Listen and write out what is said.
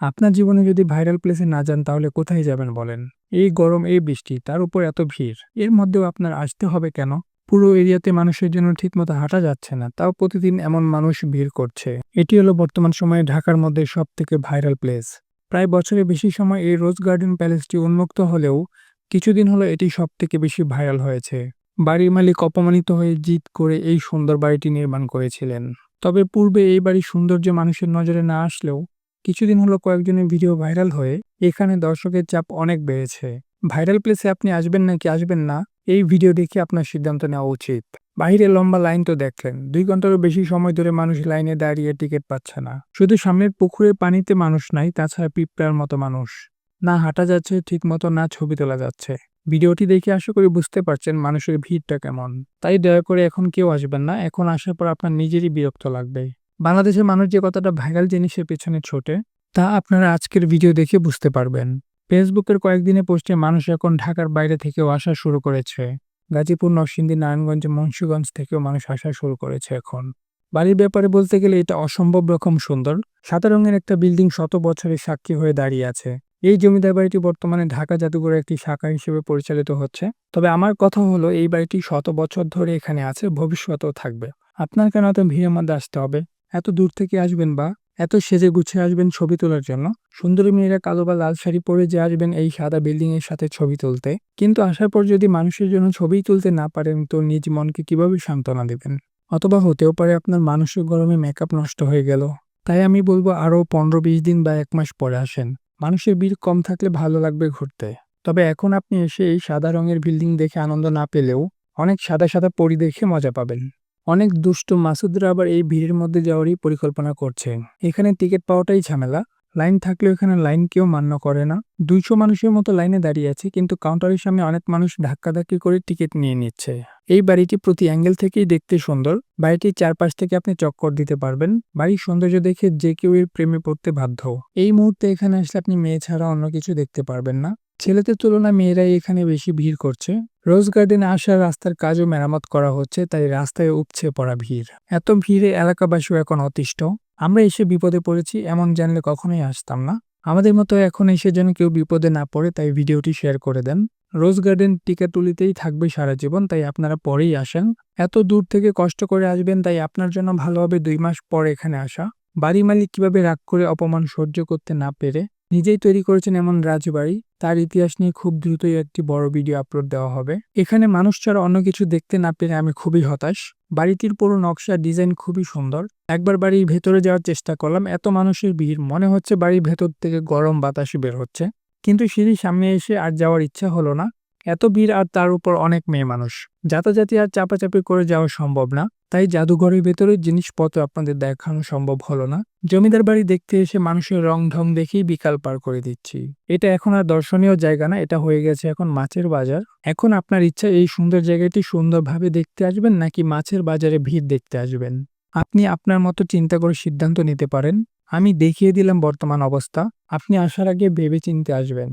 আপনার জীবনে যদি ভাইরাল প্লেসে না যান, তাহলে কোথায় যাবেন বলেন? এই গরম, এই বৃষ্টি, তার উপর এত ভিড়। এর মধ্যেও আপনার আসতে হবে কেন? পুরো এরিয়াতে মানুষের জন্য ঠিকমতো হাঁটা যাচ্ছে না, তাও প্রতিদিন এমন মানুষ ভিড় করছে। এটি হলো বর্তমান সময়ে ঢাকার মধ্যে সব থেকে ভাইরাল প্লেস প্রায় বছরের বেশি সময় এই রোজ গার্ডেন প্যালেসটি উন্মুক্ত হলেও কিছুদিন হলো এটি সব থেকে বেশি ভাইরাল হয়েছে। বাড়ির মালিক অপমানিত হয়ে জিদ করে এই সুন্দর বাড়িটি নির্মাণ করেছিলেন। তবে পূর্বে এই বাড়ির সৌন্দর্য মানুষের নজরে না আসলেও কিছুদিন হলো কয়েকজনের ভিডিও ভাইরাল হয়ে এখানে দর্শকের চাপ অনেক বেড়েছে। ভাইরাল প্লেসে আপনি আসবেন নাকি আসবেন না, এই ভিডিও দেখে আপনার সিদ্ধান্ত নেওয়া উচিত। বাইরে লম্বা লাইন তো দেখলেন, দুই ঘন্টারও বেশি সময় ধরে মানুষ লাইনে দাঁড়িয়ে টিকিট পাচ্ছে না। শুধু সামনের পুকুরের পানিতে মানুষ নাই, তাছাড়া পিঁপড়ার মতো মানুষ। না হাঁটা যাচ্ছে ঠিক মতো না ছবি তোলা যাচ্ছে। ভিডিওটি দেখে আশা করি বুঝতে পারছেন মানুষের ভিড়টা কেমন। তাই দয়া করে এখন কেউ আসবেন না, এখন আসার পর আপনার নিজেরই বিরক্ত লাগবে। বাংলাদেশের মানুষ যে কতটা ভাইরাল জিনিসের পেছনে ছোটে, তা আপনারা আজকের ভিডিও দেখে বুঝতে পারবেন। ফেসবুকের কয়েকদিনে পোস্টে মানুষ এখন ঢাকার বাইরে থেকেও আসা শুরু করেছে। গাজীপুর, নরসিংদী, নারায়ণগঞ্জ, মুন্সীগঞ্জ থেকেও মানুষ আসা শুরু করেছে এখন। বাড়ির ব্যাপারে বলতে গেলে এটা অসম্ভব রকম সুন্দর। সাদা রঙের একটা বিল্ডিং শত বছরের সাক্ষী হয়ে দাঁড়িয়ে আছে। এই জমিদার বাড়িটি বর্তমানে ঢাকা জাদুঘরের একটি শাখা হিসেবে পরিচালিত হচ্ছে। তবে আমার কথা হলো, এই বাড়িটি শত বছর ধরে এখানে আছে, ভবিষ্যতেও থাকবে। আপনার কেন এত ভিড়ের মধ্যে আসতে হবে? এত দূর থেকে আসবেন বা এত সেজে গুছে আসবেন ছবি তোলার জন্য। সুন্দরী মেয়েরা কালো বা লাল শাড়ি পরে যে আসবেন এই সাদা বিল্ডিং এর সাথে ছবি তুলতে। কিন্তু আসার পর যদি মানুষের জন্য ছবি তুলতে না পারেন, তো নিজ মনকে কীভাবে সান্ত্বনা দেবেন? অথবা হতেও পারে আপনার মানসিক গরমে মেকআপ নষ্ট হয়ে গেল। তাই আমি বলব আরও পনেরো বিশ দিন বা এক মাস পরে আসেন। মানুষের ভিড় কম থাকলে ভালো লাগবে ঘুরতে। তবে এখন আপনি এসে এই সাদা রঙের বিল্ডিং দেখে আনন্দ না পেলেও অনেক সাদা সাদা পরি দেখে মজা পাবেন। অনেক দুষ্ট মাসুদরা আবার এই ভিড়ের মধ্যে যাওয়ারই পরিকল্পনা করছে। এখানে টিকিট পাওয়াটাই ঝামেলা। লাইন থাকলেও এখানে লাইন কেউ মান্য করে না। দুইশো মানুষের মতো লাইনে দাঁড়িয়ে আছে, কিন্তু কাউন্টারের সামনে অনেক মানুষ ধাক্কাধাক্কি করে টিকিট নিয়ে নিচ্ছে। এই বাড়িটি প্রতি অ্যাঙ্গেল থেকেই দেখতে সুন্দর। বাড়িটির চারপাশ থেকে আপনি চক্কর দিতে পারবেন। বাড়ির সৌন্দর্য দেখে যে কেউ এর প্রেমে পড়তে বাধ্য। এই মুহূর্তে এখানে আসলে আপনি মেয়ে ছাড়া অন্য কিছু দেখতে পারবেন না। ছেলেদের তুলনায় মেয়েরাই এখানে বেশি ভিড় করছে। রোজ গার্ডেনে আসার রাস্তার কাজও মেরামত করা হচ্ছে, তাই রাস্তায় উপছে পড়া ভিড়। এত ভিড়ে এলাকাবাসীও এখন অতিষ্ঠ। আমরা এসে বিপদে পড়েছি, এমন জানলে কখনোই আসতাম না। আমাদের মতো এখন এসে যেন কেউ বিপদে না পড়ে, তাই ভিডিওটি শেয়ার করে দেন। রোজ গার্ডেন টিকাটুলিতেই থাকবে সারা জীবন, তাই আপনারা পরেই আসেন। এত দূর থেকে কষ্ট করে আসবেন, তাই আপনার জন্য ভালো হবে দুই মাস পর এখানে আসা। বাড়ি মালিক কীভাবে রাগ করে অপমান সহ্য করতে না পেরে নিজেই তৈরি করেছেন এমন রাজবাড়ি। তার ইতিহাস নিয়ে খুব দ্রুতই একটি বড় ভিডিও আপলোড দেওয়া হবে। এখানে মানুষ ছাড়া অন্য কিছু দেখতে না পেরে আমি খুবই হতাশ। বাড়িটির পুরো নকশা ডিজাইন খুবই সুন্দর। একবার বাড়ির ভেতরে যাওয়ার চেষ্টা করলাম, এত মানুষের ভিড়। মনে হচ্ছে বাড়ির ভেতর থেকে গরম বাতাস বের হচ্ছে। কিন্তু সিঁড়ি সামনে এসে আর যাওয়ার ইচ্ছা হলো না। এত ভিড় আর তার উপর অনেক মেয়ে মানুষ। যাতাযাতি আর চাপাচাপি করে যাওয়া সম্ভব না, তাই জাদুঘরের ভেতরে জিনিসপত্র আপনাদের দেখানো সম্ভব হলো না। জমিদার বাড়ি দেখতে এসে মানুষের রং ঢং দেখেই বিকাল পার করে দিচ্ছি। এটা এখন আর দর্শনীয় জায়গা না, এটা হয়ে গেছে এখন মাছের বাজার। এখন আপনার ইচ্ছা এই সুন্দর জায়গাটি সুন্দরভাবে দেখতে আসবেন নাকি মাছের বাজারে ভিড় দেখতে আসবেন? আপনি আপনার মতো চিন্তা করে সিদ্ধান্ত নিতে পারেন। আমি দেখিয়ে দিলাম বর্তমান অবস্থা, আপনি আসার আগে ভেবে চিনতে আসবেন।